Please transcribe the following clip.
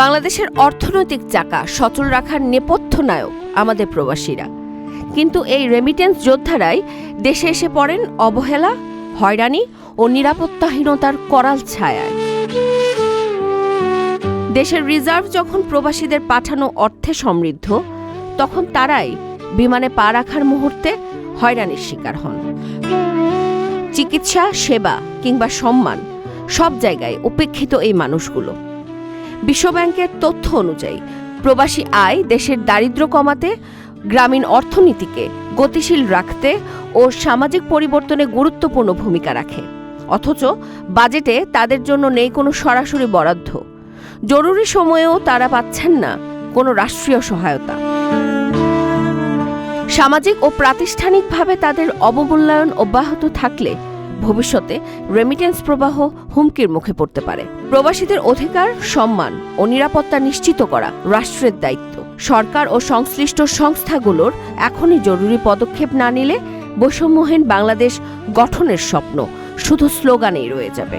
বাংলাদেশের অর্থনৈতিক চাকা সচল রাখার নেপথ্য নায়ক আমাদের প্রবাসীরা। কিন্তু এই রেমিটেন্স যোদ্ধারাই দেশে এসে পড়েন অবহেলা, হয়রানি ও নিরাপত্তাহীনতার করাল ছায়ায়। দেশের রিজার্ভ যখন প্রবাসীদের পাঠানো অর্থে সমৃদ্ধ, তখন তারাই বিমানে পা রাখার মুহূর্তে হয়রানির শিকার হন। চিকিৎসা, সেবা কিংবা সম্মান সব জায়গায় উপেক্ষিত এই মানুষগুলো। বিশ্বব্যাংকের তথ্য অনুযায়ী, প্রবাসী আয় দেশের দারিদ্র্য কমাতে, গ্রামীণ অর্থনীতিকে গতিশীল রাখতে ও সামাজিক পরিবর্তনে গুরুত্বপূর্ণ ভূমিকা রাখে। অথচ বাজেটে তাদের জন্য নেই কোনো সরাসরি বরাদ্দ। জরুরি সময়েও তারা পাচ্ছেন না কোনো রাষ্ট্রীয় সহায়তা। সামাজিক ও প্রাতিষ্ঠানিকভাবে তাদের অবমূল্যায়ন অব্যাহত থাকলে ভবিষ্যতে রেমিটেন্স প্রবাহ হুমকির মুখে পড়তে পারে। প্রবাসীদের অধিকার, সম্মান ও নিরাপত্তা নিশ্চিত করা রাষ্ট্রের দায়িত্ব। সরকার ও সংশ্লিষ্ট সংস্থাগুলোর এখনই জরুরি পদক্ষেপ না নিলে বৈষম্যহীন বাংলাদেশ গঠনের স্বপ্ন শুধু স্লোগানেই রয়ে যাবে।